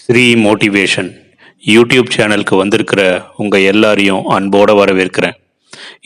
Sri motivation YouTube சேனலுக்கு வந்திருக்கிற உங்கள் எல்லாரையும் அன்போடு வரவேற்கிறேன்.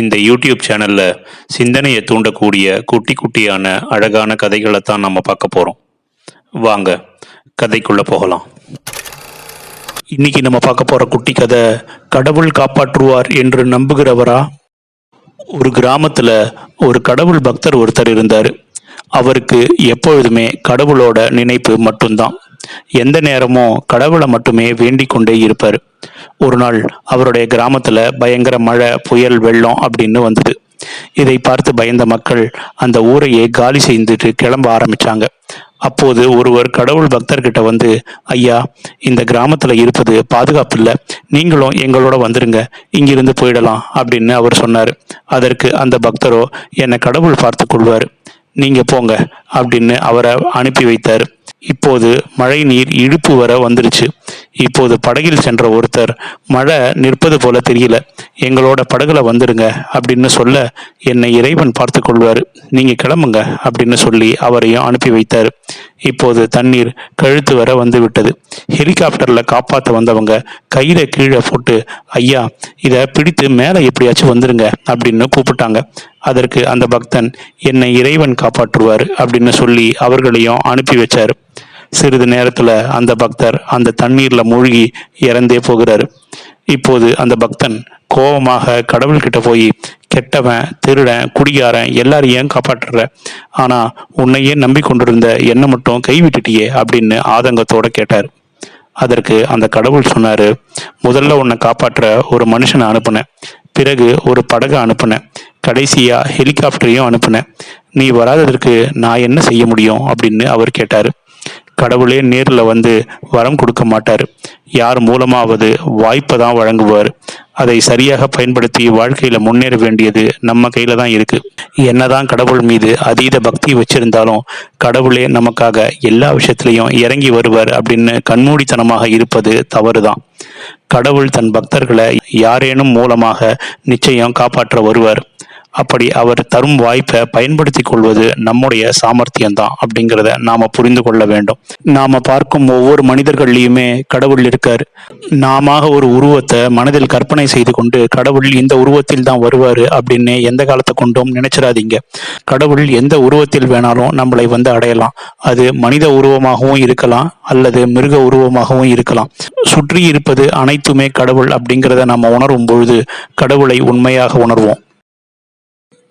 இந்த யூடியூப் சேனலில் சிந்தனையை தூண்டக்கூடிய குட்டி குட்டியான அழகான கதைகளை தான் நம்ம பார்க்க போகிறோம் வாங்க கதைக்குள்ளே போகலாம். இன்னைக்கு நம்ம பார்க்க போகிற குட்டி கதை கடவுள் காப்பாற்றுவார் என்று நம்புகிறவரா? ஒரு கிராமத்தில் ஒரு கடவுள் பக்தர் ஒருத்தர் இருந்தார். அவருக்கு எப்பொழுதுமே கடவுளோட நினைப்பு மட்டும்தான். எந்த நேரமும் கடவுளை மட்டுமே வேண்டிக் கொண்டே இருப்பார். ஒரு நாள் அவருடைய கிராமத்தில் பயங்கர மழை புயல் வெள்ளம் அப்படின்னு வந்தது. இதை பார்த்து பயந்த மக்கள் அந்த ஊரையே காலி செய்துட்டு கிளம்ப ஆரம்பிச்சாங்க. அப்போது ஒருவர் கடவுள் பக்தர்கிட்ட வந்து ஐயா இந்த கிராமத்துல இருப்பது பாதுகாப்பு இல்லை. நீங்களும் எங்களோட வந்துருங்க. இங்கிருந்து போயிடலாம் அப்படின்னு அவர் சொன்னார். அதற்கு அந்த பக்தரோ என்னை கடவுள் பார்த்து கொள்வார். நீங்க போங்க அப்படின்னு அவரை அனுப்பி வைத்தார். இப்போது மழை நீர் இழுப்பு வர வந்துருச்சு. இப்போது படகில் சென்ற ஒருத்தர் மழை நிற்பது போல தெரியல. எங்களோட படகுல வந்துடுங்க அப்படின்னு சொல்ல என்னை இறைவன் பார்த்து கொள்வார். நீங்கள் கிளம்புங்க அப்படின்னு சொல்லி அவரையும் அனுப்பி வைத்தார். இப்போது தண்ணீர் கழுத்து வர வந்து விட்டது. காப்பாற்ற வந்தவங்க கையில கீழே போட்டு ஐயா இதை பிடித்து மேலே எப்படியாச்சும் வந்துருங்க அப்படின்னு கூப்பிட்டாங்க. அதற்கு அந்த பக்தன் என்னை இறைவன் காப்பாற்றுவார் அப்படின்னு சொல்லி அவர்களையும் அனுப்பி வச்சார். சிறிது நேரத்துல அந்த பக்தர் அந்த தண்ணீர்ல மூழ்கி இறந்தே போகிறாரு. இப்போது அந்த பக்தன் கோபமாக கடவுள்கிட்ட போய் கெட்டவன் திருடன் குடிகாரன் எல்லாரையும் காப்பாற்றுற? ஆனா உன்னையே நம்பி கொண்டிருந்த என்ன மட்டும் கைவிட்டுட்டியே அப்படின்னு ஆதங்கத்தோட கேட்டார். அதற்கு அந்த கடவுள் சொன்னாரு முதல்ல உன்னை காப்பாற்ற ஒரு மனுஷனை அனுப்புனேன். பிறகு ஒரு படகை அனுப்புனேன். கடைசியா ஹெலிகாப்டரையும் அனுப்புனேன். நீ வராததற்கு நான் என்ன செய்ய முடியும்? அப்படின்னு அவர் கேட்டார். கடவுளே நேரில் வந்து வரம் கொடுக்க மாட்டார். யார் மூலமாவது வாய்ப்பை தான் வழங்குவார். அதை சரியாக பயன்படுத்தி வாழ்க்கையில் முன்னேற வேண்டியது நம்ம கையில் தான் இருக்குது என்னதான் கடவுள் மீது அதீத பக்தி வச்சிருந்தாலும் கடவுளே நமக்காக எல்லா விஷயத்திலையும் இறங்கி வருவார் அப்படின்னு கண்மூடித்தனமாக இருப்பது தவறு தான் கடவுள் தன் பக்தர்களை யாரேனும் மூலமாக நிச்சயம் காப்பாற்ற வருவார். அப்படி அவர் தரும் வாய்ப்பை பயன்படுத்தி கொள்வது நம்முடைய சாமர்த்தியம்தான் அப்படிங்கிறத நாம புரிந்து கொள்ள வேண்டும். நாம பார்க்கும் ஒவ்வொரு மனிதர்கள்லையுமே கடவுள் இருக்கார். நாம ஒரு உருவத்தை மனதில் கற்பனை செய்து கொண்டு கடவுள் இந்த உருவத்தில் தான் வருவாரு அப்படின்னு எந்த காலத்தை கொண்டும் நினைச்சிடாதீங்க. கடவுள் எந்த உருவத்தில் வேணாலும் நம்மளை வந்து அடையலாம். அது மனித உருவமாகவும் இருக்கலாம் அல்லது மிருக உருவமாகவும் இருக்கலாம். சுற்றி இருப்பது அனைத்துமே கடவுள் அப்படிங்கிறத நம்ம உணரும் பொழுது கடவுளை உண்மையாக உணர்வோம்.